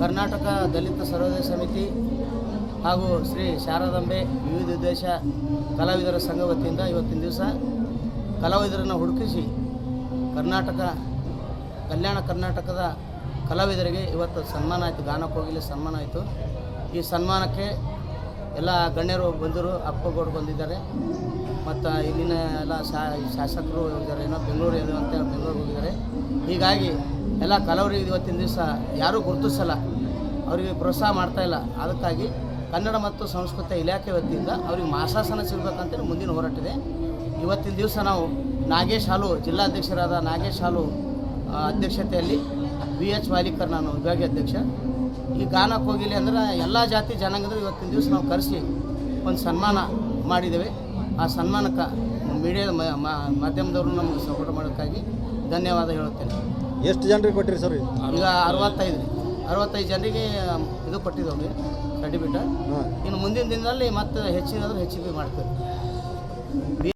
ಕರ್ನಾಟಕ ದಲಿತ ಸರ್ವೋದಯ ಸಮಿತಿ ಹಾಗೂ ಶ್ರೀ ಶಾರದಾಂಬೆ ವಿವಿಧ ಉದ್ದೇಶ ಕಲಾವಿದರ ಸಂಘ ವತಿಯಿಂದ ಇವತ್ತಿನ ದಿವಸ ಕಲಾವಿದರನ್ನು ಹುಡುಕಿಸಿ ಕರ್ನಾಟಕ, ಕಲ್ಯಾಣ ಕರ್ನಾಟಕದ ಕಲಾವಿದರಿಗೆ ಇವತ್ತು ಸನ್ಮಾನ ಆಯಿತು, ಗಾನ ಕೋಗಿಲೆ ಸನ್ಮಾನ ಆಯಿತು. ಈ ಸನ್ಮಾನಕ್ಕೆ ಎಲ್ಲ ಗಣ್ಯರು ಬಂದರು, ಅಪ್ಪಗೌಡರು ಬಂದಿದ್ದಾರೆ. ಮತ್ತು ಇಲ್ಲಿನ ಎಲ್ಲ ಶಾಸಕರು ಇದ್ದಾರೆ, ಏನೋ ಬೆಂಗಳೂರು ಏನು ಅಂತ ಬೆಂಗಳೂರಿಗೆ ಹೋಗಿದ್ದಾರೆ. ಹೀಗಾಗಿ ಎಲ್ಲ ಕಲಾವಿದರಿಗೆ ಇವತ್ತಿನ ದಿವಸ ಯಾರೂ ಗುರುತಿಸಲ್ಲ. ಅವರಿಗೆ ಪ್ರೋತ್ಸಾಹ ಮಾಡ್ತಾ ಇಲ್ಲ. ಅದಕ್ಕಾಗಿ ಕನ್ನಡ ಮತ್ತು ಸಂಸ್ಕೃತಿ ಇಲಾಖೆ ವತಿಯಿಂದ ಅವ್ರಿಗೆ ಮಾಸಾಸನ ಸಿಗಬೇಕಂತೇಳಿ ಮುಂದಿನ ಹೋರಾಟಿದೆ ಇವತ್ತಿನ ದಿವಸ ನಾವು ನಾಗೇಶ್ ಹಾಲು ಜಿಲ್ಲಾಧ್ಯಕ್ಷರಾದ ನಾಗೇಶ್ ಹಾಲು ಅಧ್ಯಕ್ಷತೆಯಲ್ಲಿ ವಿ ಎಚ್ ವಾಲಿಕರ್ ನಾನು ವಿಭಾಗೀಯ ಅಧ್ಯಕ್ಷ. ಈ ಗಾನಕ್ಕೆ ಹೋಗಿಲ್ಲ ಅಂದ್ರೆ ಎಲ್ಲ ಜಾತಿ ಜನಾಂಗದ್ರು ಇವತ್ತಿನ ದಿವಸ ನಾವು ಕರೆಸಿ ಒಂದು ಸನ್ಮಾನ ಮಾಡಿದ್ದೇವೆ. ಆ ಸನ್ಮಾನಕ್ಕೆ ಮೀಡಿಯಾದ ಮಾಧ್ಯಮದವರು ನಮಗೆ ಸಪೋರ್ಟ್ ಮಾಡೋಕ್ಕಾಗಿ ಧನ್ಯವಾದ ಹೇಳುತ್ತೇನೆ. ಎಷ್ಟು ಜನರಿಗೆ ಕೊಟ್ಟಿರಿ ಸರ್ ಈಗ ಅರವತ್ತೈದು ರೀ. ಅರವತ್ತೈದು ಜನರಿಗೆ ಇದು ಕೊಟ್ಟಿದ್ದೇವೆ ಸರ್ಟಿಫಿಕೇಟ್ ಹಾಂ. ಇನ್ನು ಮುಂದಿನ ದಿನದಲ್ಲಿ ಮತ್ತೆ ಹೆಚ್ಚಿನಾದರೂ ಹೆಚ್ಚಿಗೆ ಮಾಡ್ತೇವೆ.